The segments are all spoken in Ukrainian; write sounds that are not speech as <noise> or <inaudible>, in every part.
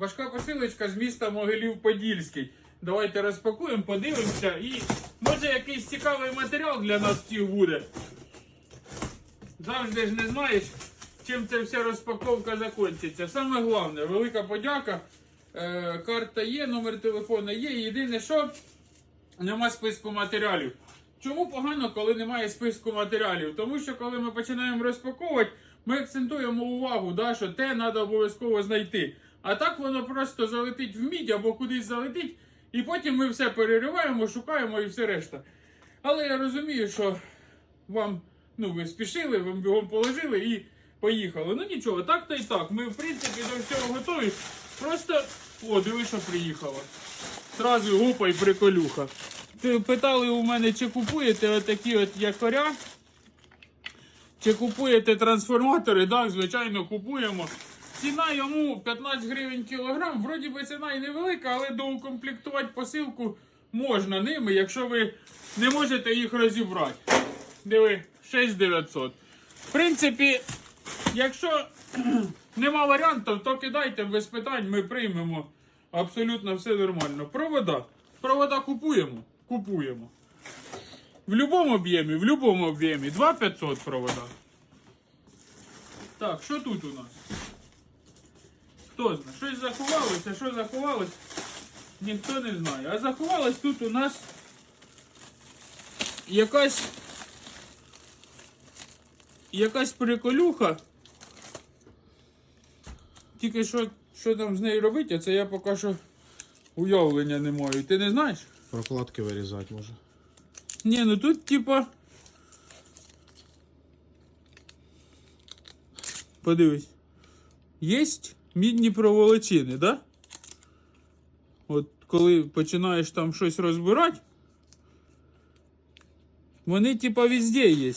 Важка посилочка з міста Могилів-Подільський. Давайте розпакуємо, подивимося і може якийсь цікавий матеріал для нас всіх буде. Завжди ж не знаєш, чим ця вся розпаковка закінчиться. Саме головне, велика подяка. Е, карта є, номер телефона є. Єдине, що нема списку матеріалів. Чому погано, коли немає списку матеріалів? Тому що коли ми починаємо розпаковувати, ми акцентуємо увагу, да, що те треба обов'язково знайти. А так воно просто залетить в мідь або кудись залетить, і потім ми все перериваємо, шукаємо і все решта. Але я розумію, що вам, ну, ви спішили, вам бігом положили і поїхали. Ну нічого, так то і так. Ми, в принципі, до всього готові. Просто, о, диви, що приїхало. Зразу гупа і приколюха. Питали у мене, чи купуєте отакі от якоря, чи купуєте трансформатори? Так, звичайно, купуємо. Ціна йому 15 гривень кілограм. Вроді би ціна і невелика, але доукомплектувати посилку можна ними, якщо ви не можете їх розібрати. Диви, 6900. В принципі, якщо <clears throat> нема варіантів, то кидайте без питань, ми приймемо. Абсолютно все нормально. Провода. Провода купуємо. Купуємо. В будь-якому об'ємі, в будь-якому об'ємі. 2500 провода. Так, що тут у нас? Хто знає? Щось заховалося, що заховалось, ніхто не знає. А заховалось тут у нас якась якась приколюха. Тільки що, що там з нею робити, а це я поки що уявлення не маю. Ти не знаєш? Прокладки вирізати може. Ні, ну тут типа. Подивись. Єсть мідні проволочини, да? От коли починаєш там щось розбирати, вони типа везде є.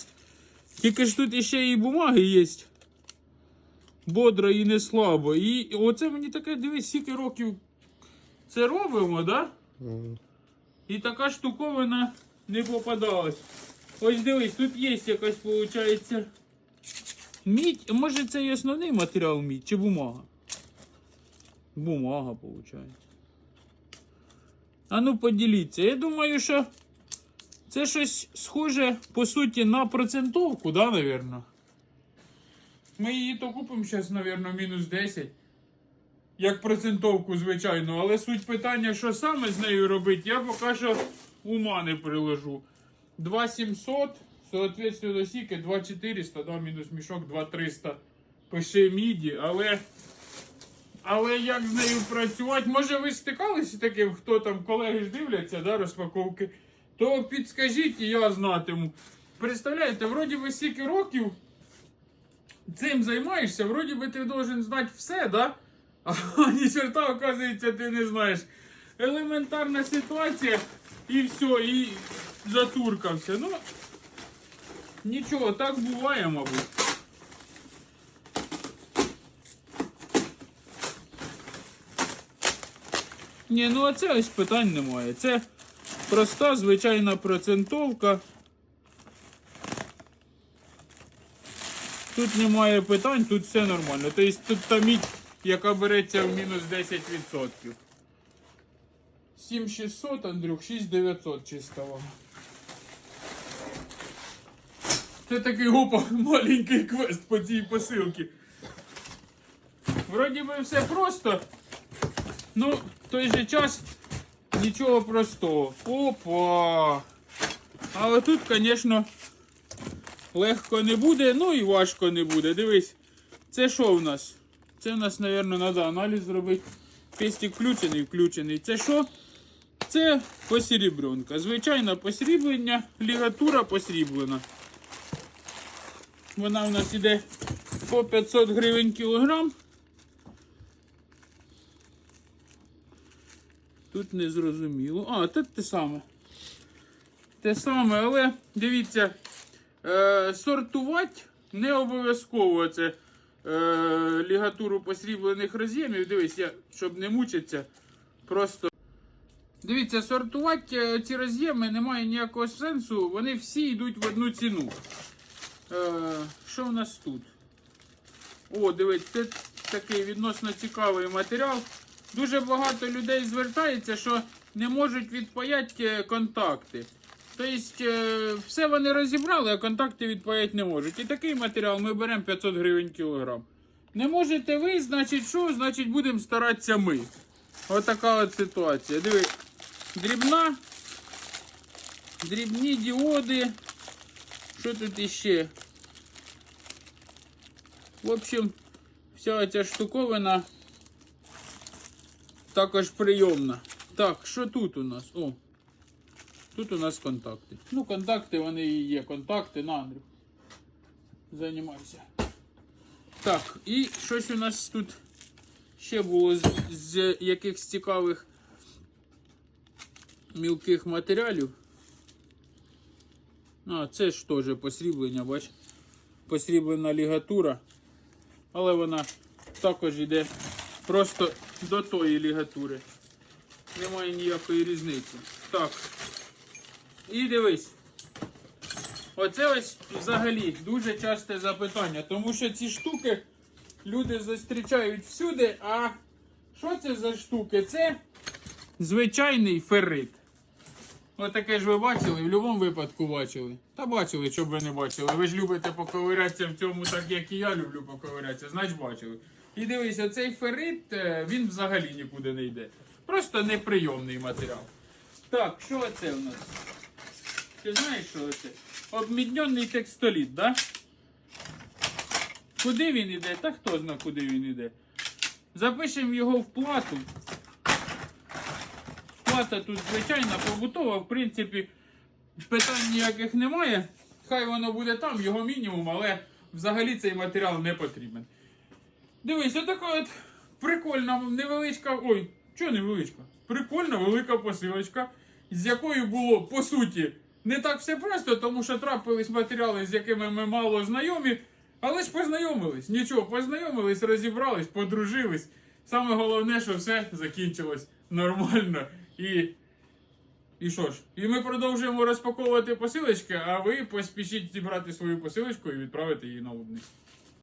Тільки ж тут іще і бумаги є. Бодро і не слабо. І оце мені таке, дивись, скільки років це робимо, да? І така штуковина не попадалась. Ось дивись, тут є якась, виходить, мідь. Може це і основний матеріал мідь чи бумага? Бумага, виходить. А ну поділіться. Я думаю, що це щось схоже, по суті, на процентовку, да, навірно? Ми її то купимо зараз, навірно, мінус 10. Як процентовку, звичайно, але суть питання, що саме з нею робити, я поки що ума не приложу. 2700, соответственно, сіки 2400, да, мінус мішок 2300 пише міді, але. Але як з нею працювати? Може ви стикалися таким, хто там колеги ж дивляться, да, розпаковки, то підскажіть і я знатиму. Представляєте, вроді би стільки років цим займаєшся, вроді би ти должен знати все, да? А ні черта, оказується, ти не знаєш. Елементарна ситуація і все, і затуркався. Ну, нічого, так буває, мабуть. Ні, ну а це ось питань немає. Це проста звичайна процентовка. Тут немає питань, тут все нормально. Тобто тут та мідь, яка береться в мінус 10%. 7600, Андрюх, 6900 чистого. Це такий опа, маленький квест по цій посилці. Вроді би все просто. Ну, в той же час нічого простого. Опа! Але тут, звісно, легко не буде, ну і важко не буде. Дивись, це що в нас? Це в нас, мабуть, треба аналіз зробити. Пестик включений, включений. Це що? Це посрібренка. Звичайне посріблення, лігатура посріблена. Вона у нас іде по 500 гривень кілограм. Тут не зрозуміло. А, тут те саме. Те саме, але дивіться, е, сортувати не обов'язково це е, лігатуру посріблених роз'ємів. Дивись, я, щоб не мучитися, просто. Дивіться, сортувати е, ці роз'єми немає ніякого сенсу, вони всі йдуть в одну ціну. Е, що в нас тут? О, дивіться, це такий відносно цікавий матеріал. Дуже багато людей звертається, що не можуть відпаяти е, контакти. Тобто, е, все вони розібрали, а контакти відпаяти не можуть. І такий матеріал ми беремо 500 гривень кілограм. Не можете ви, значить що? Значить будемо старатися ми. Отака от ситуація. Диви, дрібна, дрібні діоди. Що тут іще? В общем, вся ця штуковина також прийомна. Так, що тут у нас? О, тут у нас контакти. Ну, контакти вони і є. Контакти на Андрю. Займайся. Так, і щось у нас тут ще було з, з якихось цікавих мілких матеріалів. А, це ж теж посріблення, бач. Посріблена лігатура. Але вона також йде просто до тої лігатури. Немає ніякої різниці. Так. І дивись. Оце ось взагалі дуже часте запитання, тому що ці штуки люди зустрічають всюди, а що це за штуки? Це звичайний феррит. Отаке ж ви бачили, в будь-якому випадку бачили. Та бачили, щоб ви не бачили. Ви ж любите поковирятися в цьому, так як і я люблю поковирятися, значить бачили. І дивись, оцей феррит, е, він взагалі нікуди не йде. Просто неприйомний матеріал. Так, що це в нас? Ти знаєш, що це? Обміднений текстоліт, да? Куди він іде? Та хто знає, куди він іде. Запишемо його в плату. Плата тут звичайна, побутова, в принципі, питань ніяких немає. Хай воно буде там, його мінімум, але взагалі цей матеріал не потрібен. Дивись, отака от прикольна невеличка. Ой, чого невеличка? Прикольна велика посилочка, з якою було по суті не так все просто, тому що трапились матеріали, з якими ми мало знайомі. Але ж познайомились. Нічого, познайомились, розібрались, подружились. Саме головне, що все закінчилось нормально. І. І що ж? І ми продовжуємо розпаковувати посилочки, а ви поспішіть зібрати свою посилочку і відправити її на Лубник.